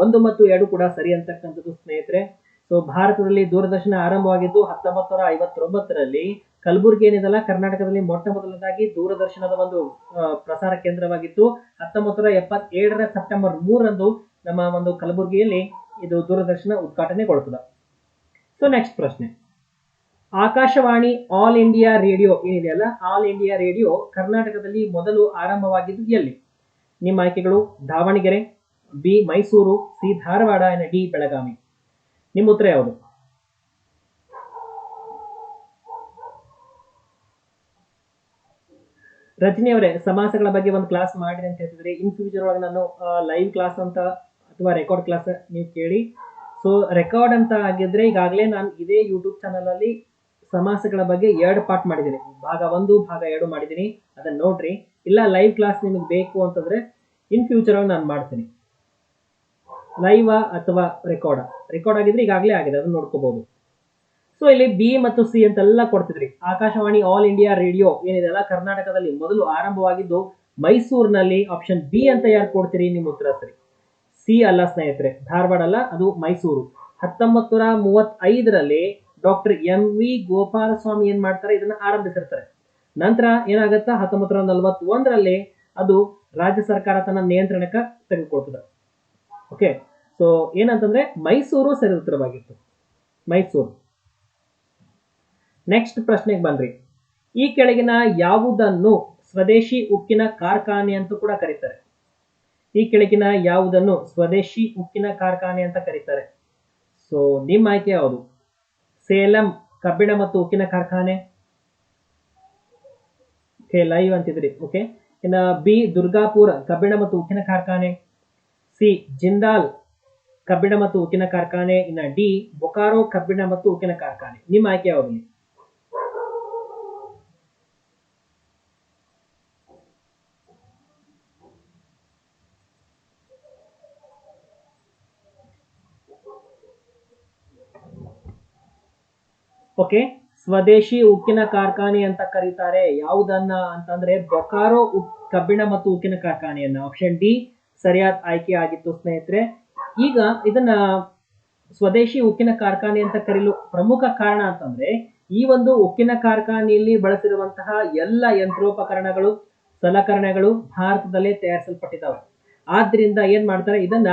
ಒಂದು ಮತ್ತು ಎರಡು ಕೂಡ ಸರಿ ಅಂತಕ್ಕಂಥದ್ದು ಸ್ನೇಹಿತರೆ. ಸೊ ಭಾರತದಲ್ಲಿ ದೂರದರ್ಶನ ಆರಂಭವಾಗಿದ್ದು ಹತ್ತೊಂಬತ್ತು ನೂರ ಐವತ್ತೊಂಬತ್ತರಲ್ಲಿ ಕಲಬುರಗಿ ಏನಿದೆಲ್ಲ ಕರ್ನಾಟಕದಲ್ಲಿ ಮೊಟ್ಟ ಮೊದಲನೇದಾಗಿ ದೂರದರ್ಶನದ ಒಂದು ಪ್ರಸಾರ ಕೇಂದ್ರವಾಗಿತ್ತು. ಹತ್ತೊಂಬತ್ತು ನೂರ ಎಪ್ಪತ್ತೇಳರ ಸೆಪ್ಟೆಂಬರ್ ಮೂರರಂದು ನಮ್ಮ ಒಂದು ಕಲಬುರಗಿಯಲ್ಲಿ ಇದು ದೂರದರ್ಶನ ಉದ್ಘಾಟನೆಗೊಳ್ತದೆ ಸೊ ನೆಕ್ಸ್ಟ್ ಪ್ರಶ್ನೆ. ಆಕಾಶವಾಣಿ ಆಲ್ ಇಂಡಿಯಾ ರೇಡಿಯೋ ಏನಿದೆಯಲ್ಲ, ಆಲ್ ಇಂಡಿಯಾ ರೇಡಿಯೋ ಕರ್ನಾಟಕದಲ್ಲಿ ಮೊದಲು ಆರಂಭವಾಗಿದ್ದು ಎಲ್ಲಿ? ನಿಮ್ಮ ಆಯ್ಕೆಗಳು Davanagere, B Mysuru, C Dharwad D Belagavi. ನಿಮ್ಮ ಉತ್ತರ ಯಾವುದು? ರಜನಿ ಅವರೇ, ಸಮಾಸಗಳ ಬಗ್ಗೆ ಒಂದು ಕ್ಲಾಸ್ ಮಾಡಿದೆ ಅಂತ ಹೇಳ್ತಿದ್ರಿ. ಇನ್ ಫ್ಯೂಚರ್ ಒಳಗೆ ನಾನು ಲೈವ್ ಕ್ಲಾಸ್ ಅಂತ ಅಥವಾ ರೆಕಾರ್ಡ್ ಕ್ಲಾಸ್ ನೀವು ಕೇಳಿ. ಸೊ ರೆಕಾರ್ಡ್ ಅಂತ ಆಗಿದ್ರೆ ಈಗಾಗಲೇ ನಾನು ಇದೇ ಯೂಟ್ಯೂಬ್ ಚಾನಲ್ ಅಲ್ಲಿ ಸಮಾಸಗಳ ಬಗ್ಗೆ ಎರಡು ಪಾರ್ಟ್ ಮಾಡಿದ್ದೀನಿ. ಭಾಗ ಒಂದು, ಭಾಗ ಎರಡು ಮಾಡಿದ್ದೀನಿ. ಅದನ್ನ ನೋಡ್ರಿ. ಇಲ್ಲ ಲೈವ್ ಕ್ಲಾಸ್ ನಿಮಗೆ ಬೇಕು ಅಂತಂದ್ರೆ ಇನ್ ಫ್ಯೂಚರ್ ನಾನು ಮಾಡ್ತೀನಿ. ಲೈವ್ ಅಥವಾ ರೆಕಾರ್ಡ್ ರೆಕಾರ್ಡ್ ಆಗಿದ್ರೆ ಈಗಾಗಲೇ ಆಗಿದೆ, ಅದನ್ನ ನೋಡ್ಕೋಬಹುದು ಸೊ ಇಲ್ಲಿ ಬಿ ಮತ್ತು ಸಿ ಅಂತೆಲ್ಲ ಕೊಡ್ತಿದ್ರಿ. ಆಕಾಶವಾಣಿ ಆಲ್ ಇಂಡಿಯಾ ರೇಡಿಯೋ ಏನಿದೆ ಅಲ್ಲ, ಕರ್ನಾಟಕದಲ್ಲಿ ಮೊದಲು ಆರಂಭವಾಗಿದ್ದು ಮೈಸೂರಿನಲ್ಲಿ ಆಪ್ಷನ್ ಬಿ ಅಂತ ಯಾರು ಕೊಡ್ತೀರಿ, ನಿಮ್ಮ ಉತ್ತರ ಸರಿ. ಸಿ ಅಲ್ಲ ಸ್ನೇಹಿತರೆ, ಧಾರವಾಡ ಅಲ್ಲ, ಅದು ಮೈಸೂರು. ಹತ್ತೊಂಬತ್ತು ನೂರ ಮೂವತ್ತೈದರಲ್ಲಿ ಡಾಕ್ಟರ್ ಎಂ ವಿ ಗೋಪಾಲಸ್ವಾಮಿ ಏನ್ ಮಾಡ್ತಾರೆ, ಇದನ್ನ ಆರಂಭಿಸಿರ್ತಾರೆ. ನಂತರ ಏನಾಗುತ್ತಾ, ಹತ್ತೊಂಬತ್ತು ನೂರ ನಲವತ್ತೊಂದರಲ್ಲಿ ಅದು ರಾಜ್ಯ ಸರ್ಕಾರ ತನ್ನ ನಿಯಂತ್ರಣಕ್ಕೆ ತೆಗೆದುಕೊಳ್ತದೆ. ಓಕೆ ಸೊ ಏನಂತಂದ್ರೆ ಮೈಸೂರು ಸರಿ ಉತ್ತರವಾಗಿತ್ತು ಮೈಸೂರು. ನೆಕ್ಸ್ಟ್ ಪ್ರಶ್ನೆಗೆ ಬನ್ರಿ. ಈ ಕೆಳಗಿನ ಯಾವುದನ್ನು ಸ್ವದೇಶಿ ಉಕ್ಕಿನ ಕಾರ್ಖಾನೆ ಅಂತ ಕೂಡ ಕರೀತಾರೆ. ಈ ಕೆಳಗಿನ ಯಾವುದನ್ನು ಸ್ವದೇಶಿ ಉಕ್ಕಿನ ಕಾರ್ಖಾನೆ ಅಂತ ಕರೀತಾರೆ. ಸೊ ನಿಮ್ಮ ಆಯ್ಕೆ ಯಾವುದು? ಸೇಲಂ, ಕಬ್ಬಿಣ ಮತ್ತು ಉಕ್ಕಿನ ಕಾರ್ಖಾನೆ? ಲೈವ್ ಅಂತಿದ್ರಿ. ಓಕೆ ಇನ್ನ ಬಿ ದುರ್ಗಾಪುರ, ಕಬ್ಬಿಣ ಮತ್ತು ಉಕ್ಕಿನ ಕಾರ್ಖಾನೆ. ಸಿ ಜಿಂದಾಲ್ ಕಬ್ಬಿಣ ಮತ್ತು ಉಕ್ಕಿನ ಕಾರ್ಖಾನೆ, ಇನ್ನ ಡಿ, ಬೊಕಾರೋ ಕಬ್ಬಿಣ ಮತ್ತು ಉಕ್ಕಿನ ಕಾರ್ಖಾನೆ. ನಿಮ್ಮ ಆಯ್ಕೆ ಯಾವಾಗಲಿ? ಓಕೆ, ಸ್ವದೇಶಿ ಉಕ್ಕಿನ ಕಾರ್ಖಾನೆ ಅಂತ ಕರೀತಾರೆ. ಯಾವುದನ್ನ ಅಂತಂದ್ರೆ ಬೊಕಾರೋ ಕಬ್ಬಿಣ ಮತ್ತು ಉಕ್ಕಿನ ಕಾರ್ಖಾನೆಯನ್ನ. ಆಪ್ಷನ್ ಡಿ, ಸರಿಯಾದ ಆಯ್ಕೆ ಆಗಿತ್ತು ಸ್ನೇಹಿತರೆ. ಈಗ ಇದನ್ನ ಸ್ವದೇಶಿ ಉಕ್ಕಿನ ಕಾರ್ಖಾನೆ ಅಂತ ಕರೀಲು ಪ್ರಮುಖ ಕಾರಣ ಅಂತಂದ್ರೆ, ಈ ಒಂದು ಉಕ್ಕಿನ ಕಾರ್ಖಾನೆಯಲ್ಲಿ ಬಳಸಿರುವಂತಹ ಎಲ್ಲ ಯಂತ್ರೋಪಕರಣಗಳು, ಸಲಕರಣೆಗಳು ಭಾರತದಲ್ಲೇ ತಯಾರಿಸಲ್ಪಟ್ಟಿದ್ದಾವೆ. ಆದ್ರಿಂದ ಏನ್ ಮಾಡ್ತಾರೆ, ಇದನ್ನ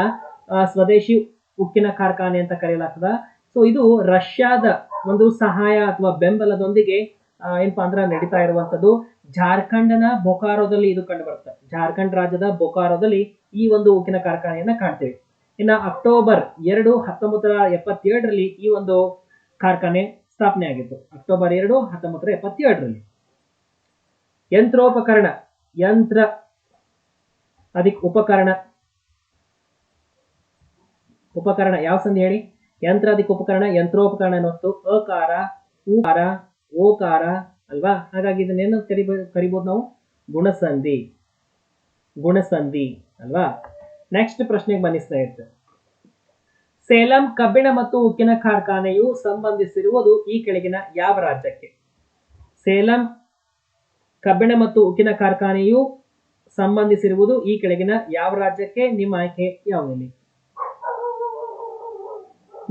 ಸ್ವದೇಶಿ ಉಕ್ಕಿನ ಕಾರ್ಖಾನೆ ಅಂತ ಕರೆಯಲಾಗ್ತದ ಸೊ ಇದು ರಷ್ಯಾದ ಒಂದು ಸಹಾಯ ಅಥವಾ ಬೆಂಬಲದೊಂದಿಗೆ ಏನಪ್ಪಾ ಅಂದ್ರೆ ನಡೀತಾ ಇರುವಂತದ್ದು ಜಾರ್ಖಂಡ್ನ ಬೊಕಾರೋದಲ್ಲಿ ಇದು ಕಂಡು ಬರುತ್ತೆ ಜಾರ್ಖಂಡ್ ರಾಜ್ಯದ ಬೊಕಾರೋದಲ್ಲಿ ಈ ಒಂದು ಉಕ್ಕಿನ ಕಾರ್ಖಾನೆಯನ್ನ ಕಾಣ್ತೇವೆ. ಇನ್ನ ಅಕ್ಟೋಬರ್ ಎರಡು ಹತ್ತೊಂಬತ್ತರ ಎಪ್ಪತ್ತೇಳರಲ್ಲಿ ಈ ಒಂದು ಕಾರ್ಖಾನೆ ಸ್ಥಾಪನೆ ಆಗಿತ್ತು. ಅಕ್ಟೋಬರ್ ಎರಡು ಹತ್ತೊಂಬತ್ತರ ಎಪ್ಪತ್ತೇಳರಲ್ಲಿ. ಯಂತ್ರೋಪಕರಣ, ಯಂತ್ರ ಅದಕ್ಕೆ ಉಪಕರಣ. ಉಪಕರಣ ಯಾವ ಸಂಧಿ ಹೇಳಿ? ಯಂತ್ರ ಅದಕ್ಕೆ ಉಪಕರಣ, ಯಂತ್ರೋಪಕರಣ ಅನ್ನೋದು ಅಕಾರ, ಉಕಾರ, ಓಕಾರ ಅಲ್ವಾ? ಹಾಗಾಗಿ ಇದನ್ನೇನು ಕರಿಬೋದು ನಾವು? ಗುಣಸಂಧಿ. ಗುಣಸಂಧಿ ಅಲ್ವಾ? ನೆಕ್ಸ್ಟ್ ಪ್ರಶ್ನೆಗೆ ಬನ್ನಿ ಸ್ನೇಹಿತರೆ. ಸೇಲಂ, ಕಬ್ಬಿಣ ಮತ್ತು ಉಕ್ಕಿನ ಕಾರ್ಖಾನೆಯು ಸಂಬಂಧಿಸಿರುವುದು ಈ ಕೆಳಗಿನ ಯಾವ ರಾಜ್ಯಕ್ಕೆ? ಸೇಲಂ, ಕಬ್ಬಿಣ ಮತ್ತು ಉಕ್ಕಿನ ಕಾರ್ಖಾನೆಯು ಸಂಬಂಧಿಸಿರುವುದು ಈ ಕೆಳಗಿನ ಯಾವ ರಾಜ್ಯಕ್ಕೆ? ನಿಮ್ಮ ಆಯ್ಕೆ ಯಾವುದಿಲ್ಲ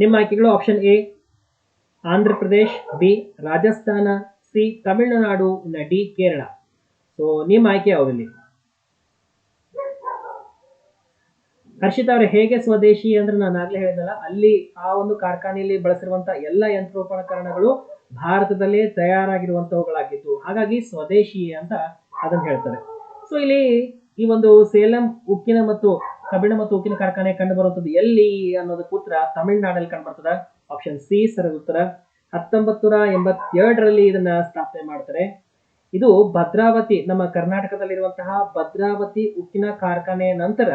ನಿಮ್ಮ ಆಯ್ಕೆಗಳು option A Andhra Pradesh B Rajasthan C Tamil Nadu D Kerala. So ನಿಮ್ಮ ಆಯ್ಕೆ ಯಾವುದಿಲ್ಲ? ಹರ್ಷಿತ್ ಅವ್ರೆ ಹೇಗೆ ಸ್ವದೇಶಿ ಅಂದ್ರೆ ನಾನು ಆಗ್ಲೇ ಹೇಳಿದಲ್ಲ ಅಲ್ಲಿ ಆ ಒಂದು ಕಾರ್ಖಾನೆಯಲ್ಲಿ ಬಳಸಿರುವಂತ ಎಲ್ಲ ಯಂತ್ರೋಪಕರಣಗಳು ಭಾರತದಲ್ಲೇ ತಯಾರಾಗಿರುವಂತವುಗಳಾಗಿದ್ದು, ಹಾಗಾಗಿ ಸ್ವದೇಶಿ ಅಂತ ಅದನ್ನು ಹೇಳ್ತಾರೆ. ಸೊ ಇಲ್ಲಿ ಈ ಒಂದು ಸೇಲಂ ಉಕ್ಕಿನ ಮತ್ತು ಕಬ್ಬಿಣ ಮತ್ತು ಉಕ್ಕಿನ ಕಾರ್ಖಾನೆ ಕಂಡು ಬರುವಂತದ್ದು ಎಲ್ಲಿ ಅನ್ನೋದಕ್ಕೆ ಉತ್ತರ ತಮಿಳುನಾಡಲ್ಲಿ ಕಂಡು ಬರ್ತದ. ಆಪ್ಷನ್ ಸಿ ಸರದ ಉತ್ತರ. ಹತ್ತೊಂಬತ್ತು ನೂರ ಇದನ್ನ ಸ್ಥಾಪನೆ ಮಾಡ್ತಾರೆ. ಇದು ಭದ್ರಾವತಿ, ನಮ್ಮ ಕರ್ನಾಟಕದಲ್ಲಿರುವಂತಹ ಭದ್ರಾವತಿ ಉಕ್ಕಿನ ಕಾರ್ಖಾನೆಯ ನಂತರ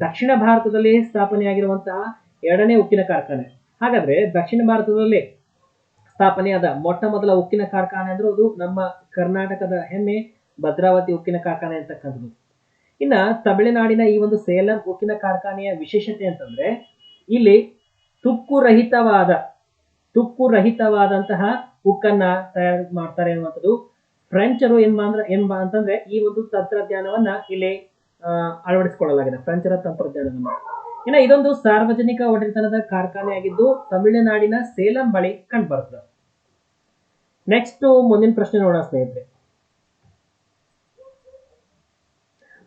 ದಕ್ಷಿಣ ಭಾರತದಲ್ಲಿ ಸ್ಥಾಪನೆಯಾಗಿರುವಂತಹ ಎರಡನೇ ಉಕ್ಕಿನ ಕಾರ್ಖಾನೆ. ಹಾಗಾದ್ರೆ ದಕ್ಷಿಣ ಭಾರತದಲ್ಲಿ ಸ್ಥಾಪನೆಯಾದ ಮೊಟ್ಟ ಮೊದಲ ಉಕ್ಕಿನ ಕಾರ್ಖಾನೆ ಅಂದ್ರೆ ಅದು ನಮ್ಮ ಕರ್ನಾಟಕದ ಹೆಮ್ಮೆ, ಭದ್ರಾವತಿ ಉಕ್ಕಿನ ಕಾರ್ಖಾನೆ ಅಂತಕ್ಕಂಥದ್ದು. ಇನ್ನ ತಮಿಳುನಾಡಿನ ಈ ಒಂದು ಸೇಲಂ ಉಕ್ಕಿನ ಕಾರ್ಖಾನೆಯ ವಿಶೇಷತೆ ಅಂತಂದ್ರೆ ಇಲ್ಲಿ ತುಕ್ಕು ರಹಿತವಾದ, ತುಕ್ಕು ರಹಿತವಾದಂತಹ ಉಕ್ಕನ್ನ ತಯಾರು ಮಾಡ್ತಾರೆ ಅನ್ನುವಂಥದ್ದು. ಫ್ರೆಂಚರು ಏನ್ ಅಂದ್ರೆ ಏನ್ ಅಂತಂದ್ರೆ ಈ ಒಂದು ತಂತ್ರಜ್ಞಾನವನ್ನ ಇಲ್ಲಿ ಅಳವಡಿಸಿಕೊಳ್ಳಲಾಗಿದೆ. ಫ್ರೆಂಚರ ತಂತ್ರಜ್ಞಾನವನ್ನು. ಇನ್ನ ಇದೊಂದು ಸಾರ್ವಜನಿಕ ಒಡೆತನದ ಕಾರ್ಖಾನೆ ಆಗಿದ್ದು, ತಮಿಳುನಾಡಿನ ಸೇಲಂ ಬಳಿ ಕಂಡುಬರುತ್ತದೆ. ನೆಕ್ಸ್ಟ್ ಮುಂದಿನ ಪ್ರಶ್ನೆ ನೋಡೋಣ ಸ್ನೇಹಿತರೆ.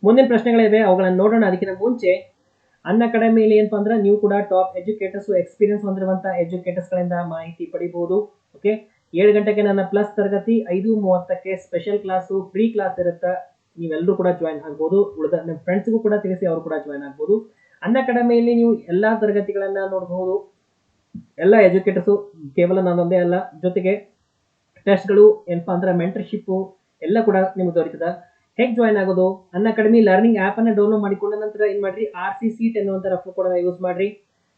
ಮುಂದಿನ ಪ್ರಶ್ನೆಗಳಿವೆ ಅವುಗಳನ್ನು ನೋಡೋಣ. ಅದಕ್ಕಿಂತ ಮುಂಚೆ, ಅನ್ನ ಅಕಾಡೆಮಿಯಲ್ಲಿ ಏನಪ್ಪ ಅಂದ್ರೆ ನೀವು ಕೂಡ ಟಾಪ್ ಎಜುಕೇಟರ್ಸ್ ಎಕ್ಸ್ಪೀರಿಯನ್ಸ್ ಹೊಂದಿರುವಂತಹ ಎಜುಕೇಟರ್ಸ್ ಗಳಿಂದ ಮಾಹಿತಿ ಪಡಿಬಹುದು ಓಕೆ ಏಳು ಗಂಟೆಗೆ ನನ್ನ ಪ್ಲಸ್ ತರಗತಿ, ಐದು ಮೂವತ್ತಕ್ಕೆ ಸ್ಪೆಷಲ್ ಕ್ಲಾಸು ಫ್ರೀ ಕ್ಲಾಸ್ ಇರುತ್ತೆ? ನೀವೆಲ್ಲರೂ ಕೂಡ ಜಾಯಿನ್ ಆಗ್ಬೋದು. ಉಳಿದ ನಿಮ್ಮ ಫ್ರೆಂಡ್ಸ್ಗೂ ಕೂಡ ತಿಳಿಸಿ ಅವರು ಕೂಡ ಜಾಯಿನ್ ಆಗ್ಬೋದು. ಅನ್ನ ಅಕಾಡೆಮಿಯಲ್ಲಿ ನೀವು ಎಲ್ಲ ತರಗತಿಗಳನ್ನು ನೋಡಬಹುದು ಎಲ್ಲ ಎಜುಕೇಟರ್ಸು ಕೇವಲ ನಾನೊಂದೇ ಅಲ್ಲ, ಜೊತೆಗೆ ಟೆಸ್ಟ್ಗಳು ಏನಪ್ಪಾ ಅಂದ್ರೆ ಮೆಂಟರ್ಶಿಪ್ಪು ಎಲ್ಲ ಕೂಡ ನಿಮ್ಗೆ ದೊರೀತದ. ಹೇಗೆ ಜಾಯ್ನ್ ಆಗೋದು? ಅನ್ನ ಅಕಾಡೆಮಿ ಲರ್ನಿಂಗ್ ಆಪ್ ಅನ್ನು ಡೌನ್ಲೋಡ್ ಮಾಡಿಕೊಂಡ ನಂತರ ಏನು ಮಾಡ್ರಿ? ಆರ್ ಸಿ ಸೀಟ್ ಎನ್ನುವಂಥ ರಫ್ ಕೋಡ್ ಯೂಸ್ ಮಾಡ್ರಿ.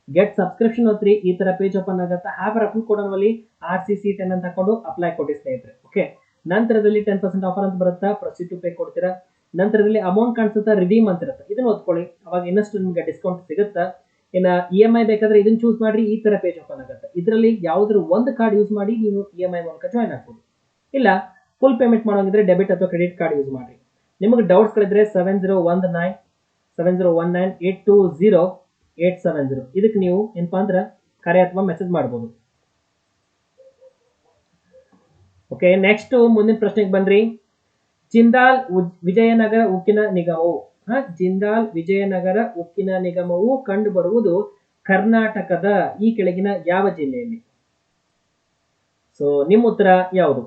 ಗೆಟ್ ಸಬ್ಸ್ಕ್ರಿಪ್ಷನ್ ಹೋತ್ರಿ ಈ ತರ ಪೇಜ್ ಓಪನ್ ಆಗುತ್ತೆ? ಆ ರಫ್ ಕೋಡ್ ಅಲ್ಲಿ ಆರ್ ಸಿ ಸೀಟ್ ಅಂತ ತಕೊಂಡು ಅಪ್ಲೈ ಕೊಡಿ ಸ್ನೇಹಿತರೆ. ಓಕೆ ನಂತರದಲ್ಲಿ ಟೆನ್ ಪರ್ಸೆಂಟ್ ಆಫರ್ ಅಂತ ಬರುತ್ತಾ? ಪ್ರೊಸೀಡ್ ಟು ಪೇ ಕೊಡ್ತೀರಾ? ನಂತರದಲ್ಲಿ ಅಮೌಂಟ್ ಕಾಣಿಸುತ್ತಾ? ರಿಡೀಮ್ ಅಂತ ಇರುತ್ತೆ. ಇದನ್ನ ಓದ್ಕೊಳ್ಳಿ. ಅವಾಗ ಇನ್ನಷ್ಟು ನಿಮ್ಗೆ ಡಿಸ್ಕೌಂಟ್ ಸಿಗುತ್ತಾ? ಇನ್ನ ಇ ಎಂ ಐ ಬೇಕಾದ್ರೆ ಇದನ್ನ ಚೂಸ್ ಮಾಡಿ ಈ ತರ ಪೇಜ್ ಓಪನ್ ಆಗುತ್ತೆ. ಇದರಲ್ಲಿ ಯಾವ್ದಾದ್ರು ಒಂದು ಕಾರ್ಡ್ ಯೂಸ್ ಮಾಡಿ ನೀವು ಇ ಎಂ ಐ ಮೂಲಕ ಜಾಯ್ನ್ ಆಗ್ಬೋದು. ಇಲ್ಲ ಫುಲ್ ಪೇಮೆಂಟ್ ಮಾಡೋಂಗಿದ್ರೆ ಡೆಬಿಟ್ ಅಥವಾ ಕ್ರೆಡಿಟ್ ಕಾರ್ಡ್ ಯೂಸ್ ಮಾಡಿ ನಿಮಗೆ doubts ಗಳಿದ್ರೆ seven zero one nine seven zero one nine eight two zero eight seven zero ಇದಕ್ಕೆ ನೀವು ಏನಪ್ಪಾ ಅಂದ್ರೆ ಕರೆ ಅಥವಾ ಮೆಸೇಜ್ ಮಾಡ್ಬೋದು. ಓಕೆ ನೆಕ್ಸ್ಟ್ ಮುಂದಿನ ಪ್ರಶ್ನೆಗೆ ಬನ್ರಿ. ಜಿಂದಾಲ್ ವಿಜಯನಗರ ಉಕ್ಕಿನ ನಿಗಮವು. ಹ, ಜಿಂದಾಲ್ ವಿಜಯನಗರ ಉಕ್ಕಿನ ನಿಗಮವು ಕಂಡು ಬರುವುದು ಕರ್ನಾಟಕದ ಈ ಕೆಳಗಿನ ಯಾವ ಜಿಲ್ಲೆಯಲ್ಲಿ? ಸೊ ನಿಮ್ಮ ಉತ್ತರ ಯಾವುದು?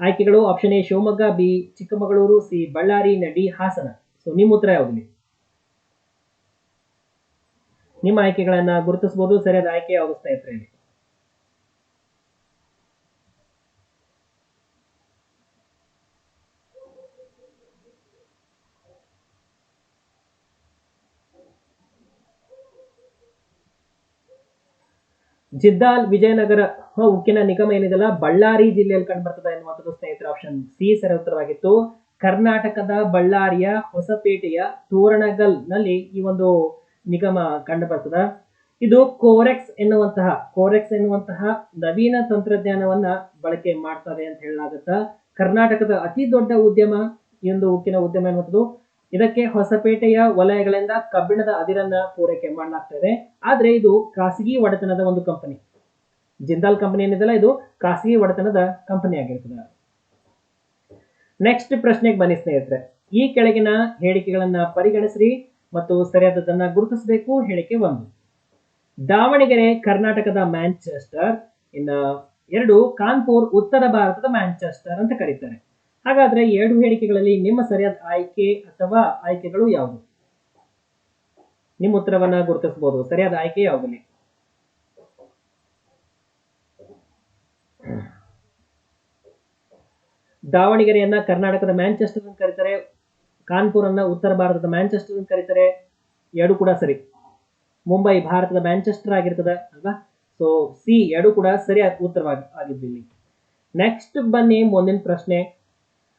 ಆಯ್ಕೆಗಳು option A Shivamogga B Chikkamagaluru C Ballari ನಡಿ ಹಾಸನ. ಸೊ ನಿಮ್ಮ ಉತ್ತರ ಯಾವುದು ನಿಮ್ಮ ಆಯ್ಕೆಗಳನ್ನ ಗುರುತಿಸಬಹುದು ಸರಿಯಾದ ಆಯ್ಕೆ ಯಾವುದು ಸ್ನೇಹಿತರೆ ಜಿದ್ದಾಲ್ ವಿಜಯನಗರ ಉಕ್ಕಿನ ನಿಗಮ ಏನಿದೆಲ್ಲ ಬಳ್ಳಾರಿ ಜಿಲ್ಲೆಯಲ್ಲಿ ಕಂಡು ಬರ್ತದೆ ಎನ್ನುವಂಥದ್ದು ಸ್ನೇಹಿತರ ಆಪ್ಷನ್ ಸಿ ಸರಿ ಉತ್ತರವಾಗಿತ್ತು. ಕರ್ನಾಟಕದ ಬಳ್ಳಾರಿಯ ಹೊಸಪೇಟೆಯ ತೋರಣಗಲ್ನಲ್ಲಿ ಈ ಒಂದು ನಿಗಮ ಕಂಡು ಬರ್ತದ ಇದು ಕೋರೆಕ್ಸ್ ಎನ್ನುವಂತಹ ಕೋರೆಕ್ಸ್ ಎನ್ನುವಂತಹ ನವೀನ ತಂತ್ರಜ್ಞಾನವನ್ನ ಬಳಕೆ ಮಾಡ್ತಾರೆ ಅಂತ ಹೇಳಲಾಗುತ್ತ, ಕರ್ನಾಟಕದ ಅತಿ ದೊಡ್ಡ ಉದ್ಯಮ, ಈ ಒಂದು ಉಕ್ಕಿನ ಉದ್ಯಮ ಎನ್ನುವಂಥದ್ದು ಇದಕ್ಕೆ ಹೊಸಪೇಟೆಯ ವಲಯಗಳಿಂದ ಕಬ್ಬಿಣದ ಅದಿರನ್ನ ಪೂರೈಕೆ ಮಾಡಲಾಗ್ತದೆ. ಆದ್ರೆ ಇದು ಖಾಸಗಿ ಒಡೆತನದ ಒಂದು ಕಂಪನಿ. ಜಿಂದಾಲ್ ಕಂಪನಿ ಏನಿದೆಲ್ಲ ಇದು ಖಾಸಗಿ ಒಡೆತನದ ಕಂಪನಿ ಆಗಿರ್ತದೆ. ನೆಕ್ಸ್ಟ್ ಪ್ರಶ್ನೆಗೆ ಬನ್ನಿ ಸ್ನೇಹಿತರೆ. ಈ ಕೆಳಗಿನ ಹೇಳಿಕೆಗಳನ್ನ ಪರಿಗಣಿಸ್ರಿ ಮತ್ತು ಸರಿಯಾದದನ್ನ ಗುರುತಿಸಬೇಕು, ಹೇಳಿಕೆ ಒಂದು. ದಾವಣಗೆರೆ, ಕರ್ನಾಟಕದ ಮ್ಯಾಂಚೆಸ್ಟರ್, ಇನ್ನ ಎರಡು ಕಾನ್ಪುರ್, ಉತ್ತರ ಭಾರತದ ಮ್ಯಾಂಚೆಸ್ಟರ್ ಅಂತ ಕರೀತಾರೆ. ಹಾಗಾದ್ರೆ ಎರಡು ಹೇಳಿಕೆಗಳಲ್ಲಿ ನಿಮ್ಮ ಸರಿಯಾದ ಆಯ್ಕೆ ಅಥವಾ ಆಯ್ಕೆಗಳು ಯಾವುದು? ನಿಮ್ಮ ಉತ್ತರವನ್ನ ಗುರುತಿಸಬಹುದು. ಸರಿಯಾದ ಆಯ್ಕೆ ಯಾವುದಿಲ್ಲ ದಾವಣಗೆರೆಯನ್ನ ಕರ್ನಾಟಕದ ಮ್ಯಾಂಚೆಸ್ಟರ್ ಅಂತ ಕರೀತಾರೆ. ಕಾನ್ಪುರ್ ಅನ್ನ ಉತ್ತರ ಭಾರತದ ಮ್ಯಾಂಚೆಸ್ಟರ್ ಅಂತ ಕರೀತಾರೆ. ಎರಡು ಕೂಡ ಸರಿ. ಮುಂಬೈ ಭಾರತದ ಮ್ಯಾಂಚೆಸ್ಟರ್ ಆಗಿರ್ತದೆ ಅಲ್ವಾ? ಸೊ ಸಿ ಎರಡು ಕೂಡ ಸರಿಯಾದ ಉತ್ತರವಾಗಿ ಆಗಿದ್ದು ಇಲ್ಲಿ ನೆಕ್ಸ್ಟ್ ಬನ್ನಿ ಮುಂದಿನ ಪ್ರಶ್ನೆ.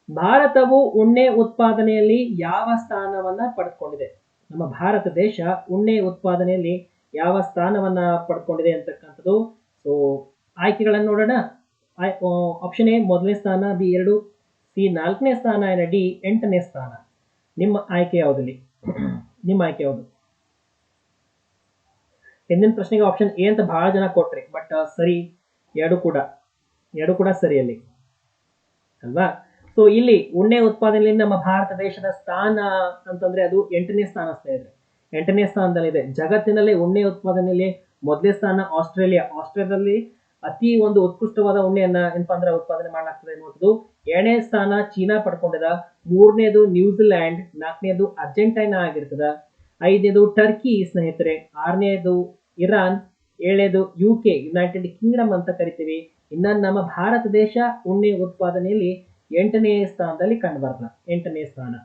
ಭಾರತವು ಉಣ್ಣೆ ಉತ್ಪಾದನೆಯಲ್ಲಿ ಯಾವ ಸ್ಥಾನವನ್ನ ಪಡೆದುಕೊಂಡಿದೆ ನಮ್ಮ ಭಾರತ ದೇಶ ಉಣ್ಣೆ ಉತ್ಪಾದನೆಯಲ್ಲಿ ಯಾವ ಸ್ಥಾನವನ್ನ ಪಡ್ಕೊಂಡಿದೆ ಅಂತಕ್ಕಂಥದ್ದು? ಸೊ ಆಯ್ಕೆಗಳನ್ನು ನೋಡೋಣ. ಆಪ್ಷನ್ ಎ ಮೊದಲನೇ ಸ್ಥಾನ, ಬಿ ಎರಡು, ಸಿ ನಾಲ್ಕನೇ ಸ್ಥಾನ ಏನ ಡಿ ಎಂಟನೇ ಸ್ಥಾನ. ನಿಮ್ಮ ಆಯ್ಕೆ ಯಾವುದಲ್ಲಿ ನಿಮ್ಮ ಆಯ್ಕೆ ಯಾವುದು? ಹಿಂದಿನ ಪ್ರಶ್ನೆಗೆ ಆಪ್ಷನ್ ಎ ಅಂತ ಬಹಳ ಜನ ಕೊಟ್ರಿ ಬಟ್ ಸರಿ, ಎರಡು ಕೂಡ. ಎರಡು ಕೂಡ ಸರಿ ಅಲ್ಲಿ ಅಲ್ವಾ? ಸೊ ಇಲ್ಲಿ ಉಣ್ಣೆ ಉತ್ಪಾದನೆಯಲ್ಲಿ ನಮ್ಮ ಭಾರತ ದೇಶದ ಸ್ಥಾನ ಅಂತಂದ್ರೆ ಅದು ಎಂಟನೇ ಸ್ಥಾನ ಇದೆ. ಎಂಟನೇ ಸ್ಥಾನದಲ್ಲಿದೆ. ಜಗತ್ತಿನಲ್ಲಿ ಉಣ್ಣೆ ಉತ್ಪಾದನೆಯಲ್ಲಿ ಮೊದಲನೇ ಸ್ಥಾನ ಆಸ್ಟ್ರೇಲಿಯಾ. ಆಸ್ಟ್ರೇಲಿಯಾದಲ್ಲಿ ಅತಿ ಒಂದು ಉತ್ಕೃಷ್ಟವಾದ ಉಣ್ಣೆಯನ್ನ ಏನಪ್ಪಾ ಅಂದ್ರೆ ಉತ್ಪಾದನೆ ಮಾಡಲಾಗ್ತದೆ ಅನ್ನುವಂಥದ್ದು ಎರಡನೇ ಸ್ಥಾನ ಚೀನಾ ಪಡ್ಕೊಂಡಿದ. ಮೂರನೇದು ನ್ಯೂಜಿಲ್ಯಾಂಡ್. ನಾಲ್ಕನೇದು ಅರ್ಜೆಂಟೈನಾ ಆಗಿರ್ತದ. ಐದನೇದು ಟರ್ಕಿ ಸ್ನೇಹಿತರೆ. ಆರನೇದು ಇರಾನ್. ಏಳನೇದು ಯು ಕೆ ಯುನೈಟೆಡ್ ಕಿಂಗ್ಡಮ್ ಅಂತ ಕರಿತೀವಿ. ಇನ್ನ ನಮ್ಮ ಭಾರತ ದೇಶ ಉಣ್ಣೆ ಉತ್ಪಾದನೆಯಲ್ಲಿ ಎಂಟನೇ ಸ್ಥಾನದಲ್ಲಿ ಕಂಡು ಬರ್ತದ ಎಂಟನೇ ಸ್ಥಾನ.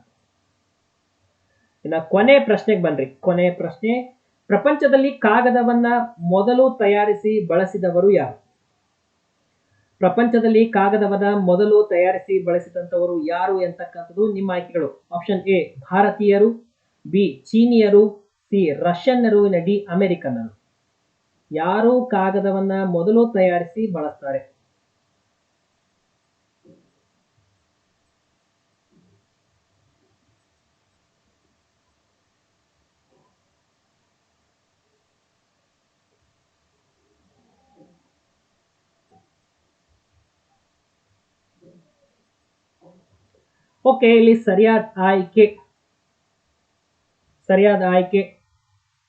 ಇನ್ನು ಕೊನೆ ಪ್ರಶ್ನೆಗೆ ಬನ್ರಿ, ಕೊನೆ ಪ್ರಶ್ನೆ. ಪ್ರಪಂಚದಲ್ಲಿ ಕಾಗದವನ್ನ ಮೊದಲು ತಯಾರಿಸಿ ಬಳಸಿದವರು ಯಾರು? ಪ್ರಪಂಚದಲ್ಲಿ ಕಾಗದವನ್ನ ಮೊದಲು ತಯಾರಿಸಿ ಬಳಸಿದಂತವರು ಯಾರು ಎಂತಕ್ಕಂಥದ್ದು? ನಿಮ್ಮ ಆಯ್ಕೆಗಳು. ಆಪ್ಷನ್ ಎ, ಭಾರತೀಯರು. ಬಿ, ಚೀನಿಯರು. ಸಿ, ರಷ್ಯನ್ನರು. ಡಿ, ಅಮೆರಿಕನ್ನರು. ಯಾರು ಕಾಗದವನ್ನ ಮೊದಲು ತಯಾರಿಸಿ ಬಳಸ್ತಾರೆ? ಓಕೆ ಇಲ್ಲಿ ಸರಿಯಾದ ಆಯ್ಕೆ. ಸರಿಯಾದ ಆಯ್ಕೆ.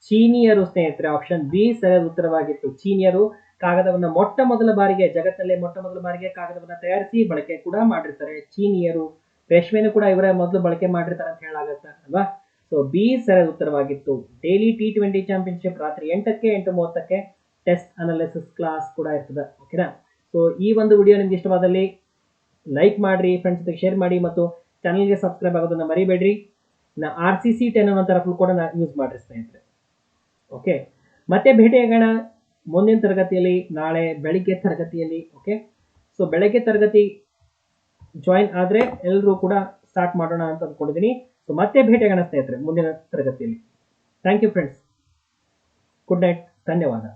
ಚೀನಿಯರು ಸ್ನೇಹಿತರೆ ಆಪ್ಷನ್ ಬಿ ಸರಿಯಾದ ಉತ್ತರವಾಗಿತ್ತು. ಚೀನಿಯರು ಕಾಗದವನ್ನ ಮೊಟ್ಟ ಮೊದಲ ಬಾರಿಗೆ ಜಗತ್ತಲ್ಲೇ ಮೊಟ್ಟ ಮೊದಲ ಬಾರಿಗೆ ಕಾಗದವನ್ನ ತಯಾರಿಸಿ ಬಳಕೆ ಕೂಡ ಮಾಡಿರ್ತಾರೆ. ಚೀನಿಯರು ರೇಷ್ಮೆನೂ ಕೂಡ ಇವರ ಮೊದಲು ಬಳಕೆ ಮಾಡಿರ್ತಾರೆ ಅಂತ ಹೇಳಾಗತ್ತೆ ಅಲ್ವಾ? ಸೊ ಬಿ ಸರಿಯಾದ ಉತ್ತರವಾಗಿತ್ತು. ಡೈಲಿ ಟಿ ಟ್ವೆಂಟಿ ಚಾಂಪಿಯನ್ಶಿಪ್ ರಾತ್ರಿ ಎಂಟಕ್ಕೆ, ಎಂಟು ಮೂವತ್ತಕ್ಕೆ ಟೆಸ್ಟ್ ಅನಾಲಿಸಿಸ್ ಕ್ಲಾಸ್ ಕೂಡ ಇರ್ತದೆ. ಓಕೆನಾ ಸೊ ಈ ಒಂದು ವಿಡಿಯೋ ನಿಮ್ಗೆ ಇಷ್ಟವಾದಲ್ಲಿ ಲೈಕ್ ಮಾಡಿ ಫ್ರೆಂಡ್ಸ್ ಜೊತೆ ಶೇರ್ ಮಾಡಿ ಮತ್ತು ಚಾನಲ್ಗೆ ಸಬ್ಸ್ಕ್ರೈಬ್ ಆಗೋದನ್ನ ಮರಿಬೇಡ್ರಿ. ನಾ ಆರ್ ಸಿ ಸಿ ಟೆನ್ ಅನ್ನೋ ರಫಲ್ ಕೂಡ ಯೂಸ್ ಮಾಡಿರಿ ಸ್ನೇಹಿತರೆ. ಓಕೆ ಮತ್ತೆ ಭೇಟಿಯಾಗೋಣ ಮುಂದಿನ ತರಗತಿಯಲ್ಲಿ, ನಾಳೆ ಬೆಳಿಗ್ಗೆ ತರಗತಿಯಲ್ಲಿ ಓಕೆ ಸೊ ಬೆಳಗ್ಗೆ ತರಗತಿ ಜಾಯಿನ್ ಆದರೆ ಎಲ್ಲರೂ ಕೂಡ ಸ್ಟಾರ್ಟ್ ಮಾಡೋಣ ಅಂತ ಅಂದ್ಕೊಂಡಿದ್ದೀನಿ ಸೊ ಮತ್ತೆ ಭೇಟಿಯಾಗೋಣ ಸ್ನೇಹಿತರೆ ಮುಂದಿನ ತರಗತಿಯಲ್ಲಿ. Thank you friends good night ಧನ್ಯವಾದ.